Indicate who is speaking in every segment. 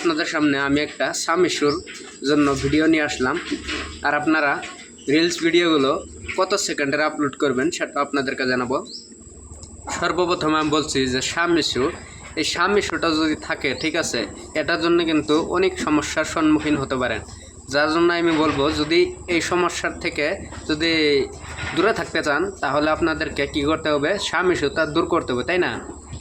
Speaker 1: আপনাদের সামনে আমি একটা সামিশুর জন্য ভিডিও নিয়ে আসলাম। আর আপনারা রিলস ভিডিওগুলো কত সেকেন্ডের আপলোড করবেন সেটা আপনাদেরকে জানাব। সর্বপ্রথমে আমি বলছি যে সামিশু, এই সামিশুটা যদি থাকে, ঠিক আছে, এটার জন্য কিন্তু অনেক সমস্যার সম্মুখীন হতে পারেন। যার জন্য আমি বলব, যদি এই সমস্যার থেকে যদি দূরে থাকতে চান, তাহলে আপনাদেরকে কি করতে হবে? সামিশুটা দূর করতে হবে, তাই না?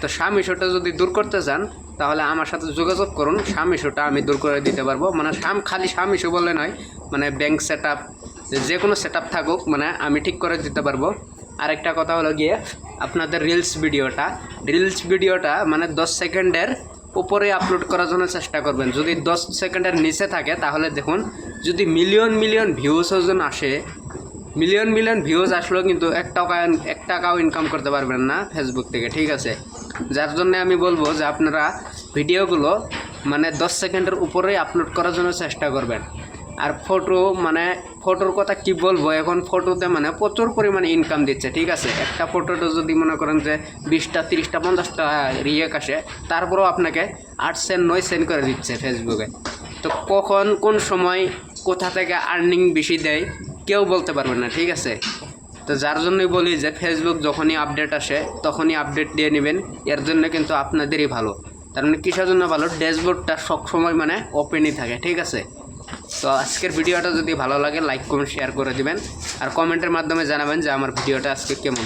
Speaker 1: তো সামিশুটা যদি দূর করতে চান, তাহলে আমার সাথে যোগাযোগ করুন সামিশুটা আমি দূর করে দিতে পারব। মানে সাম, খালি সামিশু বলে নয় মানে ব্যাংক সেট আপ যে কোনো সেট আপ থাকুক মানে আমি ঠিক করে দিতে পারব। আরেকটা কথা হলো গিয়ে, আপনাদের রিলস ভিডিওটা রিলস ভিডিওটা মানে দশ সেকেন্ডের উপরে আপলোড করার জন্য চেষ্টা করবেন। যদি দশ সেকেন্ডের নিচে থাকে, তাহলে দেখুন, যদি মিলিয়ন মিলিয়ন ভিউজ ওজন আসে মিলিয়ন মিলিয়ন ভিউজ আসলেও কিন্তু এক টাকা এক টাকাও ইনকাম করতে পারবেন না ফেসবুক থেকে, ঠিক আছে? যার জন্য আমি বলব যে আপনারা ভিডিওগুলো মানে দশ সেকেন্ডের উপরেই আপলোড করার জন্য চেষ্টা করবেন। আর ফটো মানে ফটোর কথা কি বলব? এখন ফটোতে মানে প্রচুর পরিমাণে ইনকাম দিচ্ছে, ঠিক আছে? একটা ফটোতে যদি মনে করেন যে বিশটা, তিরিশটা, পঞ্চাশটা রিয়েক আসে, তারপরেও আপনাকে আট সেন্ট নয় সেন্ট করে দিচ্ছে ফেসবুকে তো কখন, কোন সময়, কোথা থেকে আর্নিং বেশি দেয় কেউ বলতে পারবে না, ঠিক আছে? তো যার জন্যই বলি যে ফেসবুক যখনই আপডেট আসে, তখনই আপডেট দিয়ে নেবেন। এর জন্য কিন্তু আপনাদেরই ভালো। তার মানে কিসের জন্য ভালো? ড্যাশবোর্ডটা সবসময় মানে ওপেনই থাকে, ঠিক আছে? তো আজকের ভিডিওটা যদি ভালো লাগে লাইক কমেন্ট শেয়ার করে দিবেন। আর কমেন্টের মাধ্যমে জানাবেন যে আমার ভিডিওটা আজকে কেমন